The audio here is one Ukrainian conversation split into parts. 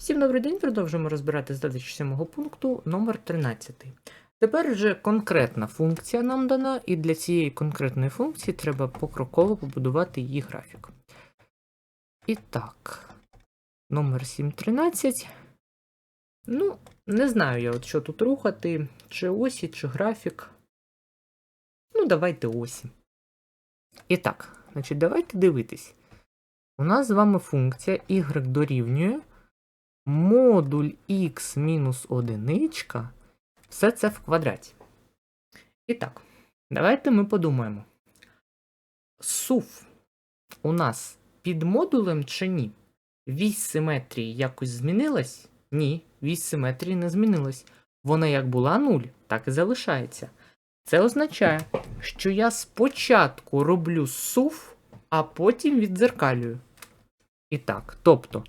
Всім добрий день, продовжуємо розбирати задачі сьомого пункту номер 13. Тепер вже конкретна функція нам дана, і для цієї конкретної функції треба покроково побудувати її графік. І так, номер 713. Ну, не знаю я, от що тут рухати, чи осі, чи графік. Ну, давайте осі. І так, значить, давайте дивитись. У нас з вами функція y дорівнює модуль x мінус одиничка, все це в квадраті. І так, давайте ми подумаємо. Сув у нас під модулем чи ні? Вісь симетрії якось змінилась? Ні, вісь симетрії не змінилась. Вона як була 0, так і залишається. Це означає, що я спочатку роблю сув, а потім віддзеркалюю. І так, тобто.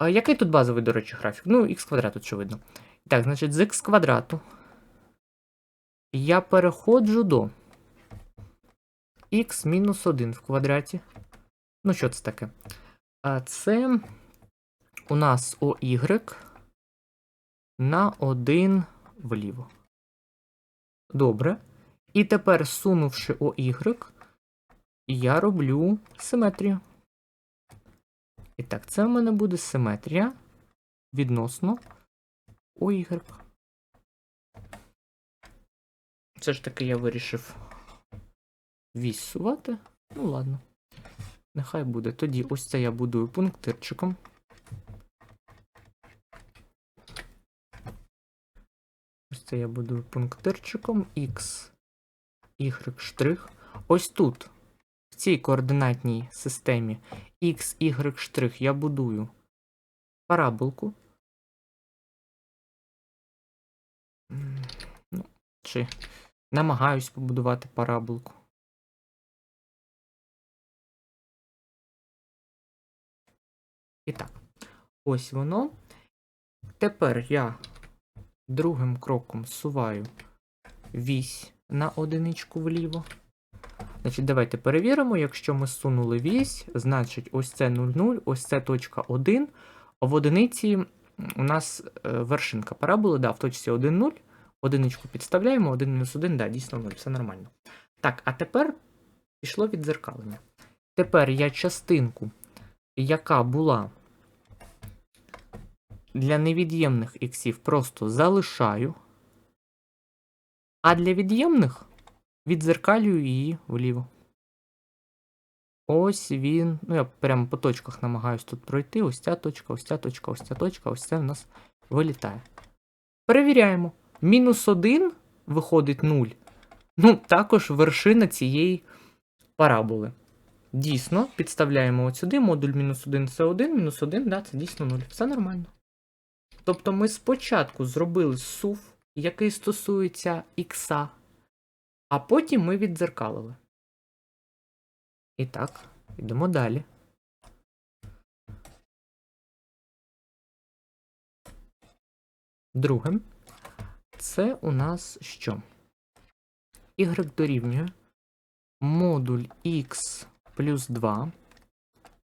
Який тут базовий, до речі, графік? Ну, х квадрат, очевидно. Так, значить, з х квадрату я переходжу до х мінус 1 в квадраті. Ну, що це таке? А це у нас OY на 1 вліво. Добре. І тепер, сунувши OY, я роблю симетрію. І так, це в мене буде симетрія відносно OY. Все ж таки я вирішив вісь сувати. Ну ладно. Нехай буде. Тоді ось це я будую пунктирчиком. Ось це я будую пунктирчиком X, Y штрих. Ось тут, в цій координатній системі X, Y я будую параболку. Ну, чи намагаюсь побудувати параболку. І так, ось воно. Тепер я другим кроком суваю вісь на одиничку вліво. Значить, давайте перевіримо, якщо ми сунули вісь, значить ось це 0,0, ось це точка 1. А в одиниці у нас е, вершинка параболи, да, в точці 1,0. Одиничку підставляємо, 1 мінус 1, да, дійсно 0, все нормально. Так, а тепер пішло віддзеркалення. Тепер я частинку, яка була для невід'ємних іксів, просто залишаю. А для від'ємних віддзеркалюю її вліво. Ось він. Ну, я прямо по точках намагаюсь тут пройти. Ось ця точка, ось ця точка, ось ця точка, ось це в нас вилітає. Перевіряємо. Мінус 1 виходить 0. Ну, також вершина цієї параболи. Дійсно, підставляємо от сюди модуль мінус 1 це 1, мінус 1, да, це дійсно 0. Все нормально. Тобто ми спочатку зробили сув, який стосується ікса, а потім ми віддзеркалили. І так, йдемо далі. Друге, це у нас що? Y дорівнює модуль x плюс 2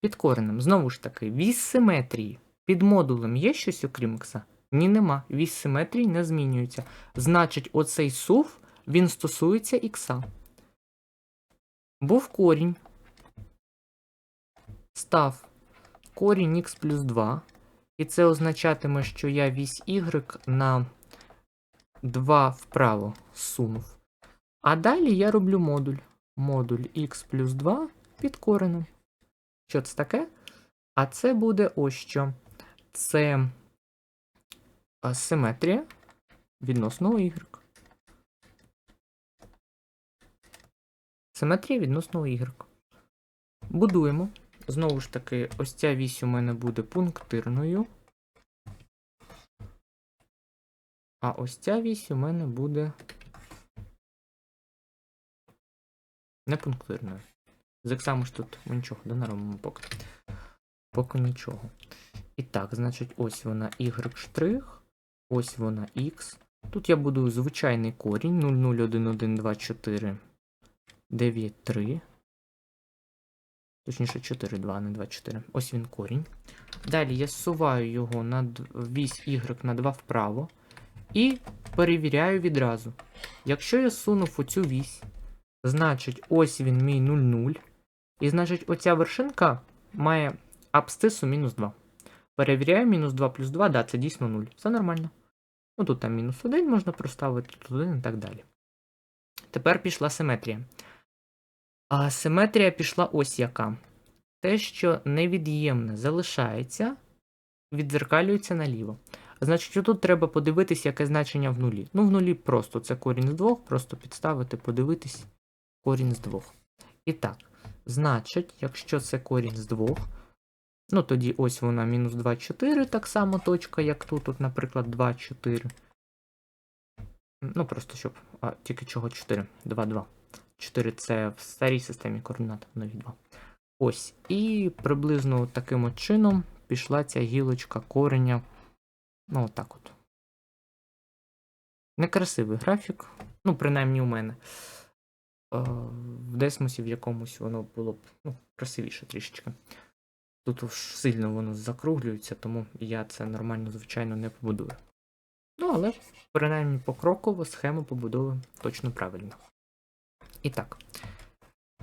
під коренем. Знову ж таки, вісь симетрії. Під модулем є щось окрім ікса? Ні, нема. Вісь симетрії не змінюється. Значить, оцей сув, він стосується ікса. Був корінь. Став корінь х плюс 2. І це означатиме, що я вісь y на 2 вправо сунув. А далі я роблю модуль. Модуль х плюс 2 під коренем. Що це таке? А це буде ось що. Це симетрія відносно y. Симетрія відносно y. Будуємо. Знову ж таки, ось ця вісь у мене буде пунктирною. А ось ця вісь у мене буде непунктирною. З ексами ж тут ми нічого да, робимо поки. Поки нічого. І так, значить, ось вона y ось вона x. Тут я буду звичайний корінь 0,01124 9,3. Точніше, 4, 2, а не 2, 4. Ось він корінь. Далі я зсуваю його на вісь y на 2 вправо. І перевіряю відразу. Якщо я сунув оцю вісь, значить ось він мій 0,0. І значить оця вершинка має абсцису мінус 2. Перевіряю мінус 2 плюс 2, да, це дійсно 0. Все нормально. Ну тут там мінус 1 можна проставити, тут 1 і так далі. Тепер пішла симетрія. А симетрія пішла ось яка. Те, що невід'ємне залишається, віддзеркалюється наліво. Значить, тут треба подивитись, яке значення в нулі. Ну, в нулі просто це корінь з двох, просто підставити, подивитись корінь з двох. І так, значить, якщо це корінь з двох, ну тоді ось вона мінус 2, 4, так само точка, як тут, от, наприклад, 2, 4. Ну, просто щоб. А, тільки чого 4? 2, 2. 4 це в старій системі координат, в новій 2. Ось. І приблизно таким от чином пішла ця гілочка кореня. Ну, отак от. Некрасивий графік. Ну, принаймні у мене. Е, В десмосі в якомусь воно було б ну, красивіше трішечки. Тут сильно воно закруглюється, тому я це нормально, звичайно, не побудую. Ну, але принаймні покроково схему побудови точно правильно. І так.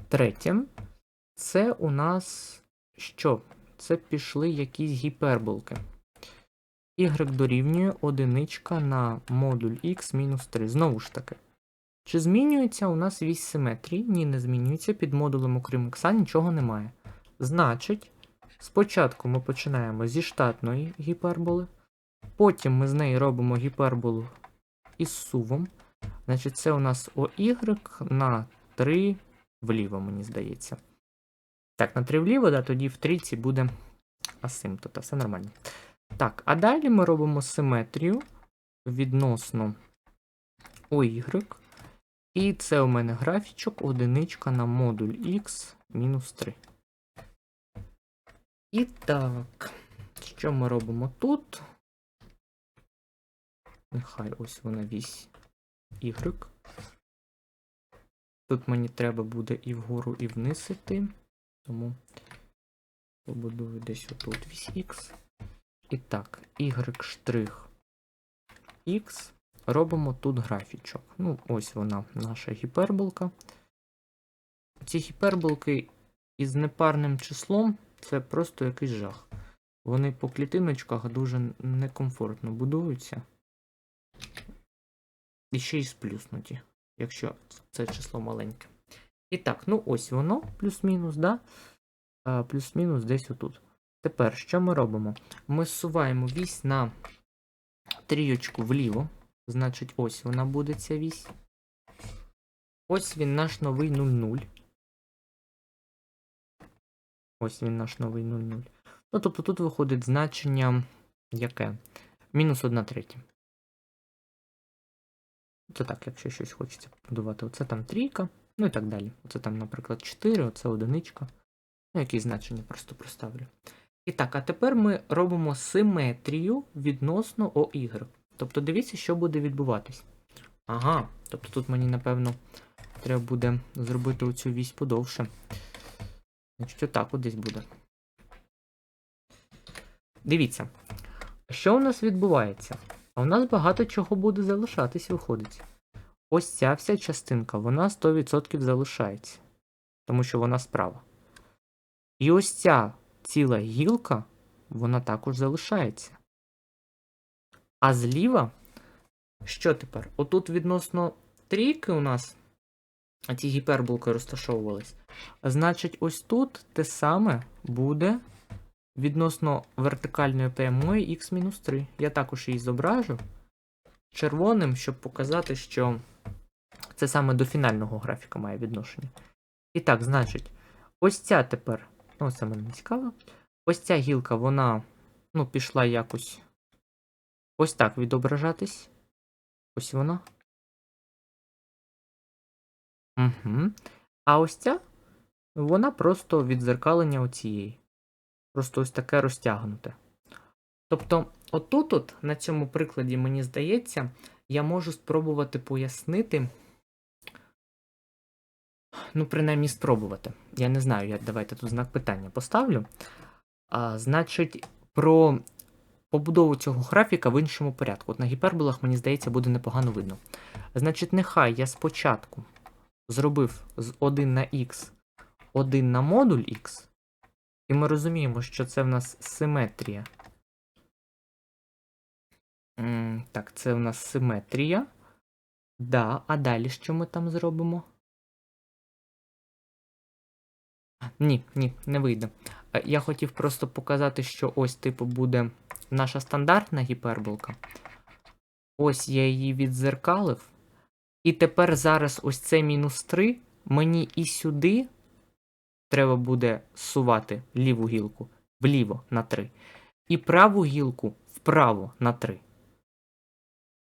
Третє. Це у нас що? Це пішли якісь гіперболки. Y дорівнює одиничка на модуль x мінус 3. Знову ж таки. Чи змінюється у нас вісь симетрії? Ні, не змінюється. Під модулем, окрім x, нічого немає. Значить, спочатку ми починаємо зі штатної гіперболи. Потім ми з неї робимо гіперболу із сувом. Значить, це у нас OY на 3 вліво, мені здається. Так, на 3 вліво, да, тоді в трійці буде асимптота, все нормально. Так, а далі ми робимо симетрію відносно OY. І це у мене графічок одиничка на модуль X мінус 3. І так, що ми робимо тут? Нехай ось вона вісь Y. Тут мені треба буде і вгору, і вниз іти. Тому побудую десь отут вісь X. І так, Y штрих X. Робимо тут графічок. Ну, ось вона, наша гіперболка. Ці гіперболки із непарним числом це просто якийсь жах. Вони по клітиночках дуже некомфортно будуються. І ще й сплюснуті, якщо це число маленьке. І так, ну ось воно, плюс-мінус, да? Плюс-мінус десь отут. Тепер що ми робимо? Ми зсуваємо вісь на трієчку вліво. Значить, ось вона буде ця вісь. Ось він наш новий 0,0. Ось він наш новий 0,0. Ну, тобто тут виходить значення яке? Мінус 1 третя. Це так, якщо щось хочеться побудувати. Оце там трійка, ну і так далі. Оце там, наприклад, 4, оце одиничка. Ну, якісь значення просто проставлю. І так, а тепер ми робимо симетрію відносно OY. Тобто дивіться, що буде відбуватись. Ага, тобто тут мені, напевно, треба буде зробити оцю вісь подовше. Значить, отак от десь буде. Дивіться, що у нас відбувається? А у нас багато чого буде залишатись, виходить. Ось ця вся частинка, вона 100% залишається, тому що вона справа. І ось ця ціла гілка, вона також залишається. А зліва, що тепер? Отут відносно трійки у нас ці гіперболки розташовувались. Значить, ось тут те саме буде відносно вертикальної прямої x-3. Я також її зображу червоним, щоб показати, що це саме до фінального графіка має відношення. І так, значить, ось ця тепер, ну, це мене не цікаво. Ось ця гілка, вона ну, пішла якось ось так відображатись. Ось вона. Угу. А ось ця, вона просто відзеркалення оцієї. Просто ось таке розтягнуте. Тобто, отут, от, на цьому прикладі, мені здається, я можу спробувати пояснити. Ну, принаймні, спробувати. я не знаю, як давайте тут знак питання поставлю. А, значить, про побудову цього графіка в іншому порядку. От на гіперболах, мені здається, буде непогано видно. Значить, нехай я спочатку зробив з 1 на х 1 на модуль х, і ми розуміємо, що це в нас симетрія. Так, це в нас симетрія. Да, а далі що ми там зробимо? Ні, ні, не вийде. Е, Я хотів просто показати, що ось, типу, буде наша стандартна гіперболка. Ось я її відзеркалив. І тепер зараз ось це мінус 3. Мені і сюди треба буде сувати ліву гілку вліво на 3. І праву гілку вправо на 3.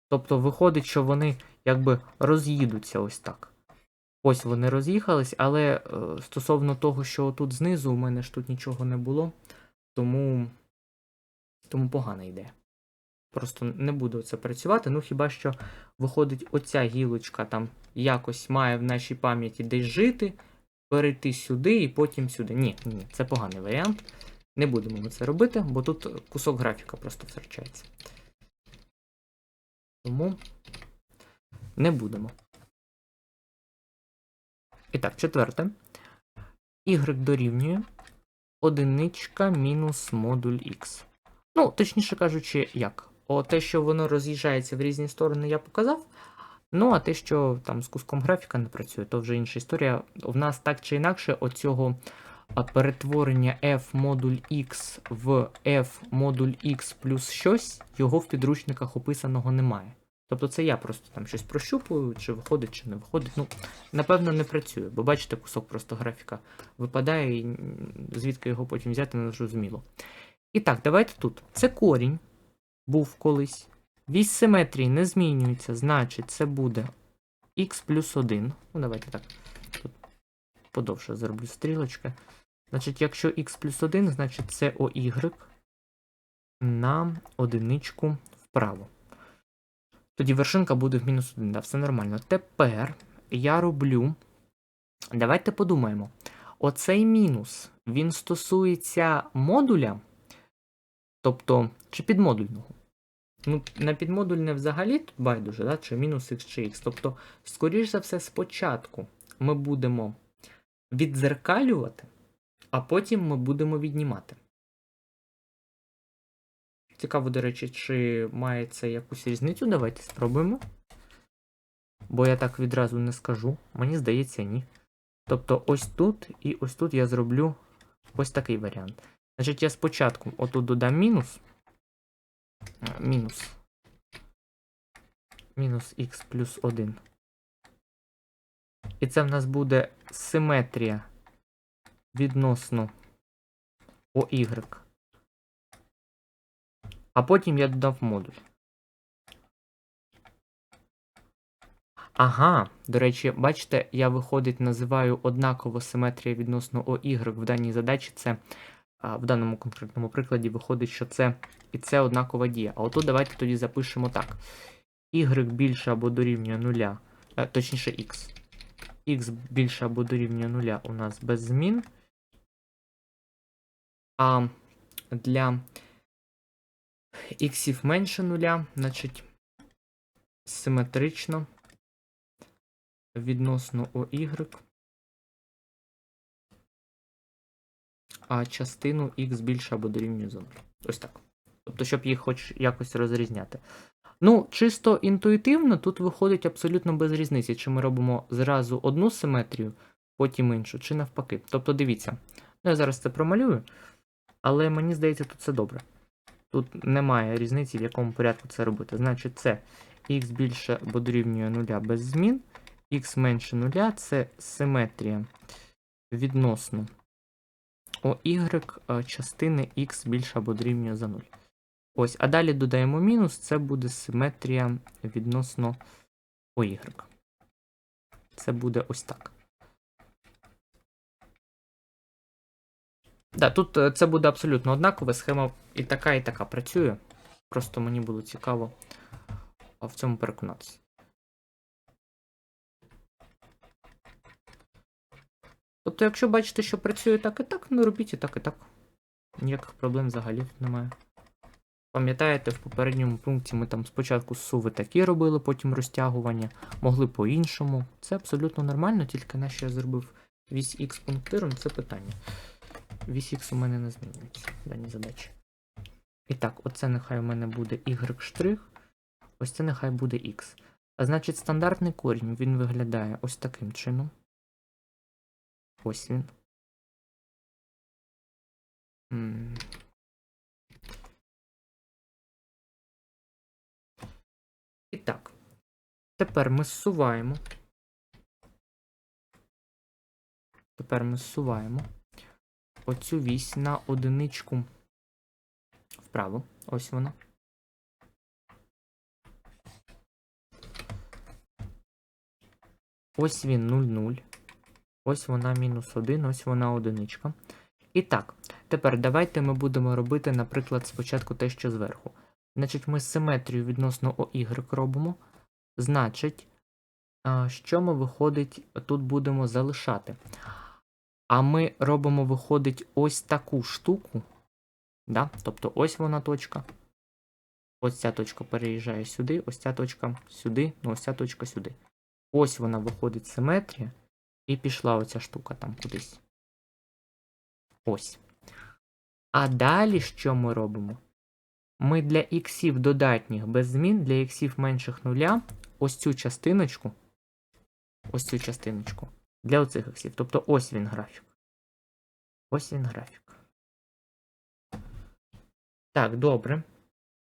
Тобто виходить, що вони якби роз'їдуться ось так. Ось вони роз'їхались, але е, стосовно того, що тут знизу, у мене ж тут нічого не було, тому, тому погана ідея. Просто не буду це працювати. Ну хіба що виходить, оця гілочка там якось має в нашій пам'яті десь жити, перейти сюди і потім сюди. Ні, ні, це поганий варіант. Не будемо ми це робити, бо тут кусок графіка просто втрачається. Тому не будемо. І так, четверте. Y дорівнює одиничка мінус модуль X. Ну, точніше кажучи, як? О, те, що воно роз'їжджається в різні сторони, я показав. Ну, а те, що там з куском графіка не працює, то вже інша історія. В нас так чи інакше оцього перетворення f модуль X в f модуль X плюс щось, його в підручниках описаного немає. Тобто це я просто там щось прощупую, чи виходить, чи не виходить. Ну, напевно, не працює, бо бачите, кусок просто графіка випадає, і звідки його потім взяти, не зрозуміло. І так, давайте тут. Це корінь був колись. Вісь симетрії не змінюється, значить, це буде х плюс 1. Ну, давайте так. Тут подовше зроблю стрілочки. Значить, якщо х плюс 1, значить це OY на одиничку вправо. Тоді вершинка буде в мінус 1, да, все нормально. Тепер я роблю. Давайте подумаємо. Оцей мінус, він стосується модуля, тобто, чи підмодульного. Ну, на підмодульне взагалі тут байдуже, да, чи мінус х чи х. Тобто, скоріш за все, спочатку ми будемо віддзеркалювати, а потім ми будемо віднімати. Цікаво, до речі, чи має це якусь різницю? Давайте спробуємо. Бо я так відразу не скажу. Мені здається, ні. Тобто ось тут і ось тут я зроблю ось такий варіант. Значить, я спочатку отут додам мінус. Мінус. Мінус х плюс 1. І це в нас буде симетрія відносно OY. А потім я додав модуль. Ага, до речі, бачите, я виходить, називаю однаково симетрія відносно OY в даній задачі. Це в даному конкретному прикладі виходить, що це і це однакова дія. А отут давайте тоді запишемо так. Y більше або дорівнює нуля, е, точніше x. X більше або дорівнює нуля у нас без змін. А для іксів менше нуля, значить симетрично відносно OY, а частину x більше або дорівнює 0. Ось так. Тобто, щоб їх хоч якось розрізняти. Ну, чисто інтуїтивно, тут виходить абсолютно без різниці, чи ми робимо зразу одну симетрію, потім іншу, чи навпаки. Тобто, дивіться, ну я зараз це промалюю, але мені здається, тут це добре. Тут немає різниці, в якому порядку це робити. Значить, це x більше або дорівнює нуля без змін, x менше нуля це симетрія відносно OY е, частини x більше або дорівнює за 0. Ось, а далі додаємо мінус, це буде симетрія відносно OY. Це буде ось так. Да, тут е, це буде абсолютно однакова схема і така, і така працює. Просто мені було цікаво в цьому переконатися. Тобто, якщо бачите, що працює так і так, ну робіть і так і так. Ніяких проблем взагалі немає. Пам'ятаєте, в попередньому пункті ми там спочатку суви такі робили, потім розтягування, могли по-іншому. Це абсолютно нормально, тільки на що я зробив вісь X пунктиром, це питання. Вісь X у мене не змінюється в даній задачі. І так, оце нехай у мене буде y ось це нехай буде x. А значить, стандартний корінь він виглядає ось таким чином. Ось він. І так. Тепер ми зсуваємо. Тепер ми зсуваємо оцю вісь на одиничку вправо. Ось вона. Ось він 0,0. Ось вона мінус 1, ось вона одиничка. І так, тепер давайте ми будемо робити, наприклад, спочатку те, що зверху. Значить, ми симетрію відносно OY робимо. Значить, що ми виходить, тут будемо залишати. А ми робимо, виходить, ось таку штуку. Да? Тобто ось вона точка. Ось ця точка переїжджає сюди, ось ця точка сюди, ну ось ця точка сюди. Ось вона виходить симетрія, і пішла оця штука там кудись. Ось. А далі що ми робимо? Ми для іксів додатніх без змін, для іксів менших нуля, ось цю частиночку, ось цю частиночку для оцих іксів. Тобто ось він графік. Ось він графік. Так, добре.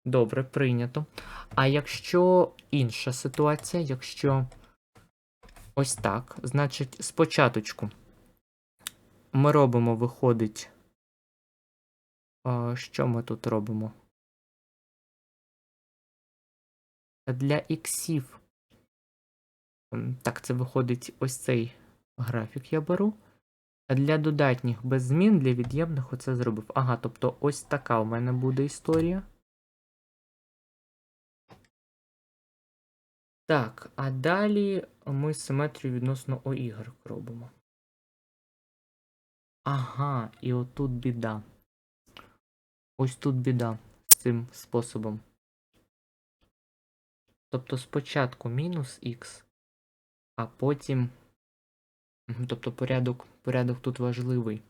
Добре, прийнято. А якщо інша ситуація, якщо ось так, значить, спочатку ми робимо, виходить. Що ми тут робимо? Для іксів. Так, це виходить ось цей графік я беру. А для додатніх без змін, для від'ємних оце зробив. Ага, тобто ось така у мене буде історія. Так, а далі ми симетрію відносно OY робимо. Ага, і отут біда. Ось тут біда з цим способом. Тобто спочатку мінус х, а потім. Тобто порядок, порядок тут важливий.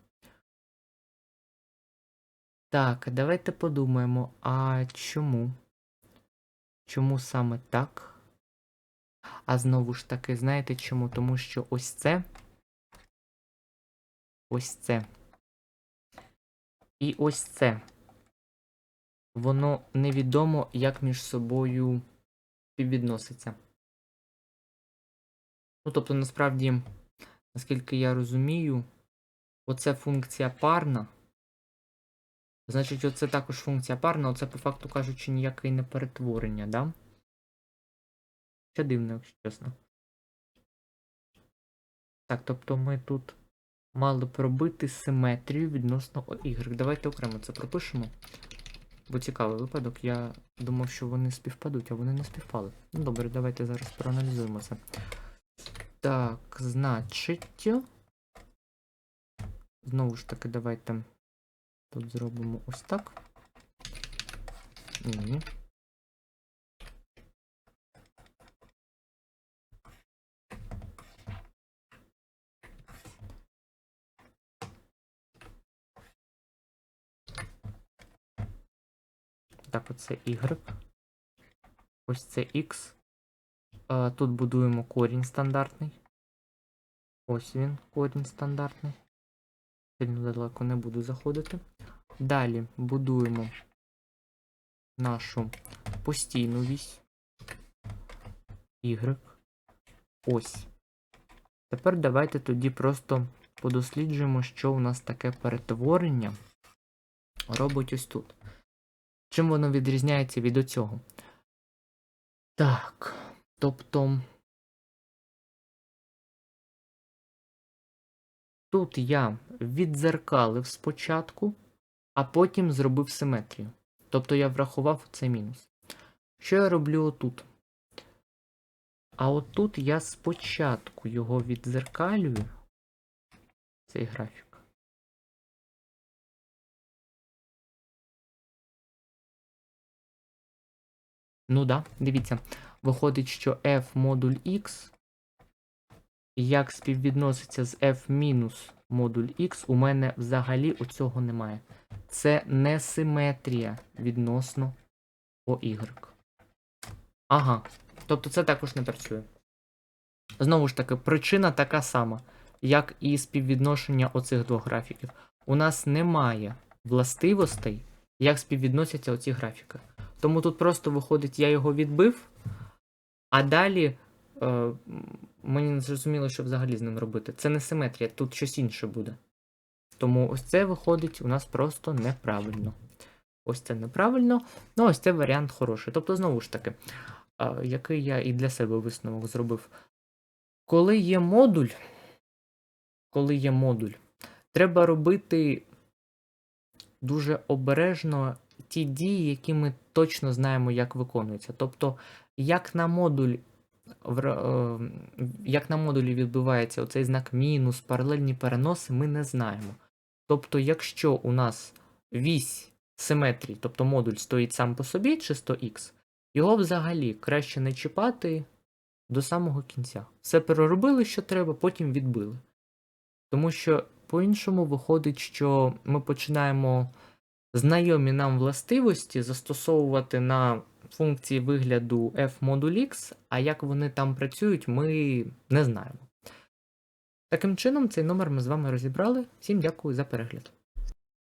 Так, давайте подумаємо, а чому? Чому саме так? А знову ж таки, знаєте чому? Тому що ось це. Ось це. І ось це. Воно невідомо, як між собою співвідноситься. Ну, тобто, насправді, наскільки я розумію, оце функція парна. Значить, оце також функція парна, оце, по факту кажучи, ніяке не перетворення, да? Ще дивно, якщо чесно. Так, тобто ми тут мали пробити симетрію відносно Y. Давайте окремо це пропишемо. Бо цікавий випадок, я думав, що вони співпадуть, а вони не співпали. Ну добре, давайте зараз проаналізуємо це. Так, значить. Знову ж таки, давайте тут зробимо ось так. Ні. Так, оце Y. Ось це X. Тут будуємо корінь стандартний. Ось він, корінь стандартний. Сильно далеко не буду заходити. Далі будуємо нашу постійну вісь. Y. Ось. Тепер давайте тоді просто подосліджуємо, що у нас таке перетворення робить ось тут. Чим воно відрізняється від оцього? Так. Тобто. Тут я віддзеркалив спочатку, а потім зробив симетрію. Тобто я врахував цей мінус. Що я роблю отут? А отут я спочатку його віддзеркалюю, цей графік. Ну да, дивіться. Виходить, що f модуль x як співвідноситься з f мінус модуль x, у мене взагалі оцього немає. Це несиметрія відносно OY. Ага. Тобто це також не працює. Знову ж таки, причина така сама, як і співвідношення оцих двох графіків. У нас немає властивостей, як співвідносяться оці графіки. Тому тут просто виходить, я його відбив, а далі е, мені не зрозуміло, що взагалі з ним робити. Це не симетрія, тут щось інше буде. Тому ось це виходить у нас просто неправильно. Ось це неправильно. Ну, ось це варіант хороший. Тобто, знову ж таки, е, який я і для себе висновок зробив. Коли є модуль, коли є модуль, треба робити дуже обережно ті дії, які ми точно знаємо, як виконуються. Тобто, як на модуль, е, як на модулі відбувається оцей знак мінус, паралельні переноси, ми не знаємо. Тобто, якщо у нас вісь симетрії, тобто модуль стоїть сам по собі, чисто x, його взагалі краще не чіпати до самого кінця. Все переробили, що треба, потім відбили. Тому що по-іншому виходить, що ми починаємо знайомі нам властивості застосовувати на функції вигляду f модуль x, а як вони там працюють, ми не знаємо. Таким чином, цей номер ми з вами розібрали. Всім дякую за перегляд.